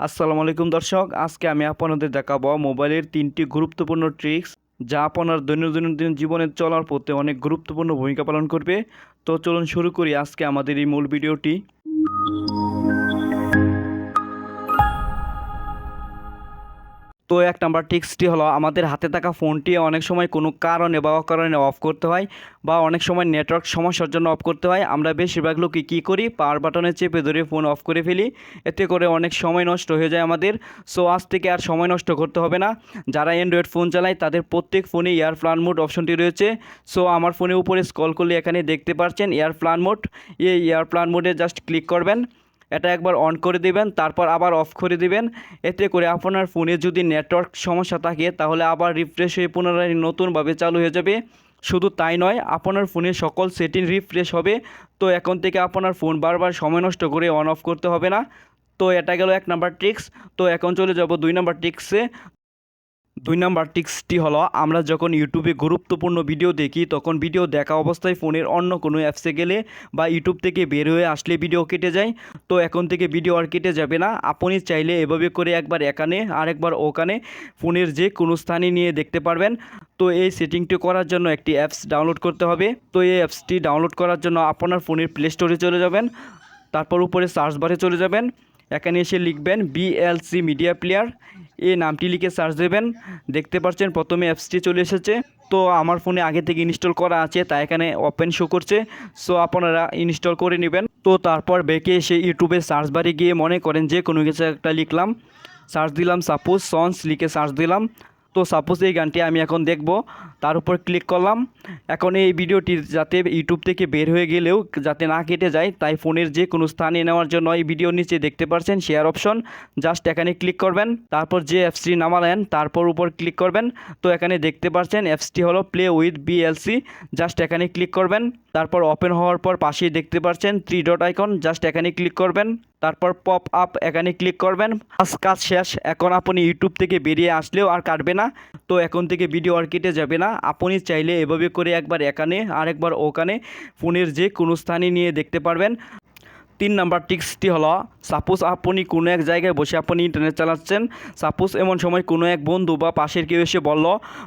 আসসালামু আলাইকুম দর্শক, আজকে আমি আপনাদের দেখাবো মোবাইলের তিনটি গুরুত্বপূর্ণ ট্রিক্স যা আপনার দৈনন্দিন জীবনে চলার পথে অনেক গুরুত্বপূর্ণ ভূমিকা পালন করবে। তো চলুন শুরু করি আজকে আমাদের এই মূল ভিডিওটি তো এক নাম্বার টিক্সটি হলো, আমাদের হাতে থাকা ফোনটি অনেক সময় কোনো কারণে বা অকারণে অফ করতে হয় বা অনেক সময় নেটওয়ার্ক সমস্যার জন্য অফ করতে হয়। আমরা বেশিরভাগ লোকই কী করি পাওয়ার বাটনে চেপে ধরে ফোন অফ করে ফেলি। এতে করে অনেক সময় নষ্ট হয়ে যায় আমাদের। সো আজ থেকে আর সময় নষ্ট করতে হবে না। যারা অ্যান্ড্রয়েড ফোন চালায়, তাদের প্রত্যেক ফোনে এয়ার প্লান মোড অপশনটি রয়েছে। সো আমার ফোনের উপরে স্কল করলে এখানে দেখতে পাচ্ছেন এয়ার প্লান মোড এই এয়ার প্লান মোডে জাস্ট ক্লিক করবেন। এটা একবার অন করে দিবেন, তারপর আবার অফ করে দিবেন। এতে করে আপনার ফোনে যদি নেটওয়ার্ক সমস্যা থাকে, তাহলে আবার রিফ্রেশ হয়ে পুনরায় নতুনভাবে চালু হয়ে যাবে। শুধু তাই নয়, আপনার ফোনে সকল সেটিং রিফ্রেশ হবে। তো এখন থেকে আপনার ফোন বারবার সময় নষ্ট করে অন অফ করতে হবে না। তো এটা গেল এক নাম্বার ট্রিক্স তো এখন চলে যাব দুই নাম্বার ট্রিক্সে দুই নাম্বার টিক্সটি হলো, আমরা যখন ইউটিউবে গুরুত্বপূর্ণ ভিডিও দেখি, তখন ভিডিও দেখা অবস্থায় ফোনের অন্য কোনো অ্যাপসে গেলে বা ইউটিউব থেকে বের হয়ে আসলে ভিডিও কেটে যায়। তো এখন থেকে ভিডিও আর কেটে যাবে না। আপনি চাইলে এভাবে করে একবার এখানে আর একবার ওখানে ফোনের যে কোনো স্থানে নিয়ে দেখতে পারবেন। তো এই সেটিংটি করার জন্য একটি অ্যাপস ডাউনলোড করতে হবে। তো এই অ্যাপসটি ডাউনলোড করার জন্য আপনার ফোনের প্লে স্টোরে চলে যাবেন। তারপর উপরে সার্চ বারে চলে যাবেন। এখানে এসে লিখবেন বিএলসি মিডিয়া প্লেয়ার এ নামটি লিখে সার্চ দেবেন। দেখতে পাচ্ছেন প্রথমে অ্যাপসটি চলে এসেছে। তো আমার ফোনে আগে থেকে ইনস্টল করা আছে, তাই এখানে ওপেন শো করছে। সো আপনারা ইনস্টল করে নেবেন। তো তারপর বেঁকে এসে ইউটিউবে সার্চ বারে গিয়ে মনে করেন যে কোনো কিছু একটা লিখলাম। সার্চ দিলাম সাপোজ সন্স লিখে সার্চ দিলাম। তো সাপোজ এই গানটি আমি এখন দেখব, তার উপর ক্লিক করলাম। এখন এই ভিডিওটি যাতে ইউটিউব থেকে বের হয়ে গেলেও যাতে না কেটে যায়, তাই ফোনের যে কোনো স্থানে নেওয়ার জন্য এই ভিডিওর নিচে দেখতে পাচ্ছেন শেয়ার অপশন জাস্ট এখানে ক্লিক করবেন, তারপর যে অ্যাপসটি নামালেন, তারপর উপর ক্লিক করবেন। তো এখানে দেখতে পাচ্ছেন অ্যাপসটি হলো প্লে উইথ বিএলসি জাস্ট এখানে ক্লিক করবেন। তারপর ওপেন হওয়ার পর পাশেই দেখতে পাচ্ছেন থ্রি ডট আইকন জাস্ট এখানে ক্লিক করবেন। তারপর পপ আপ এখানে ক্লিক করবেন। আজ কাজ শেষ, এখন আপনি ইউটিউব থেকে বেরিয়ে আসলেও আর কাটবে না। তো এখন থেকে ভিডিও আর কেটে যাবে না। আপনি চাইলে এভাবে করে একবার এখানে আর একবার ওখানে, ফোনের যে কোনো স্থানে নিয়ে দেখতে পারবেন। তিন নাম্বার টিক্সটি হলো, সাপোজ আপনি কোনো এক জায়গায় বসে আপনি ইন্টারনেট চালাচ্ছেন, সাপোজ এমন সময় কোনো এক বন্ধু বা পাশের কেউ এসে বলল,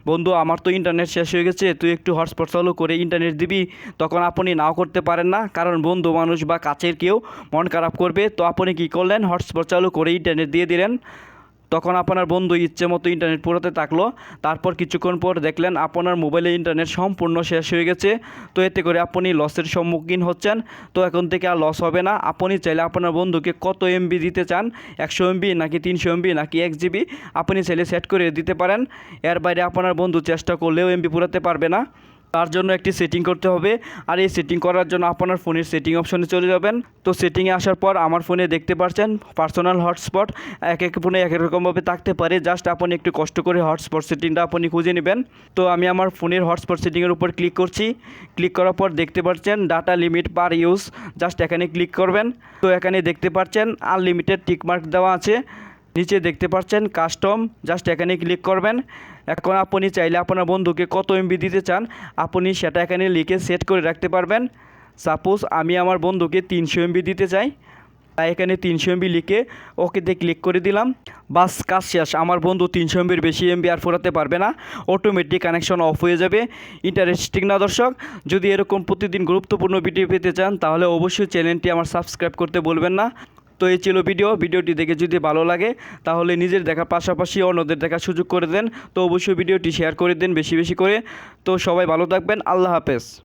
বন্ধু, আমার তো ইন্টারনেট শেষ হয়ে গেছে, তুই একটু হটস্পট চালু করে ইন্টারনেট দিবি। তখন আপনি নাও করতে পারেন না, কারণ বন্ধু, মানুষ বা কাছের কেউ মন খারাপ করবে। তো আপনি কি করলেন? হটস্পট চালু করে ইন্টারনেট দিয়ে দিলেন। তখন আপনার বন্ধু ইচ্ছে মতো ইন্টারনেট পুরোতে থাকল। তারপর কিছুক্ষণ পর দেখলেন আপনার মোবাইলে ইন্টারনেট সম্পূর্ণ শেষ হয়ে গেছে। তো এতে করে আপনি লসের সম্মুখীন হচ্ছেন। তো এখন থেকে আর লস হবে না। আপনি চাইলে আপনার বন্ধুকে কত এমবি দিতে চান? একশো এমবি নাকি তিনশো এমবি নাকি এক জিবি আপনি চাইলে সেট করে দিতে পারেন। এর বাইরে আপনার বন্ধু চেষ্টা করলেও এমবি পুরাতে পারবে না। তার জন্য একটি সেটিং করতে হবে। আর এই সেটিং করার জন্য আপনার ফোনের সেটিং অপশনে চলে যাবেন। তো সেটিংয়ে আসার পর আমার ফোনে দেখতে পাচ্ছেন পার্সোনাল হটস্পট এক এক ফোনে এক এক রকমভাবে থাকতে পারে। জাস্ট আপনি একটু কষ্ট করে হটস্পট সেটিংটা আপনি খুঁজে নেবেন। তো আমি আমার ফোনের হটস্পট সেটিংয়ের উপর ক্লিক করছি। ক্লিক করার পর দেখতে পাচ্ছেন data limit per use just এখানে ক্লিক করবেন। তো এখানে দেখতে পাচ্ছেন আনলিমিটেড টিকমার্ক দেওয়া আছে। নিচে দেখতে পাচ্ছেন কাস্টম জাস্ট এখানে ক্লিক করবেন। এখন আপনি চাইলে আপনার বন্ধুকে কত এমবি দিতে চান, আপনি সেটা এখানে লিখে সেট করে রাখতে পারবেন। সাপোজ আমি আমার বন্ধুকে তিনশো এমবি দিতে চাই, তাই এখানে তিনশো এমবি লিখে ওকেতে ক্লিক করে দিলাম। বাস, কাজ শেষ। আমার বন্ধু তিনশো এমবির বেশি এমবি আর ফোরাতে পারবে না। অটোমেটিক কানেকশন অফ হয়ে যাবে। ইন্টারেস্টিং না দর্শক? যদি এরকম প্রতিদিন গুরুত্বপূর্ণ ভিডিও পেতে চান, তাহলে অবশ্যই চ্যানেলটি আমার সাবস্ক্রাইব করতে বলবেন না। তো এই ছিল ভিডিও। ভিডিওটি দেখে যদি ভালো লাগে, তাহলে নিজের দেখার পাশাপাশি অন্যদের দেখার সুযোগ করে দেন। তো অবশ্যই ভিডিওটি শেয়ার করে দেন বেশি বেশি করে। তো সবাই ভালো থাকবেন। আল্লাহ হাফেজ।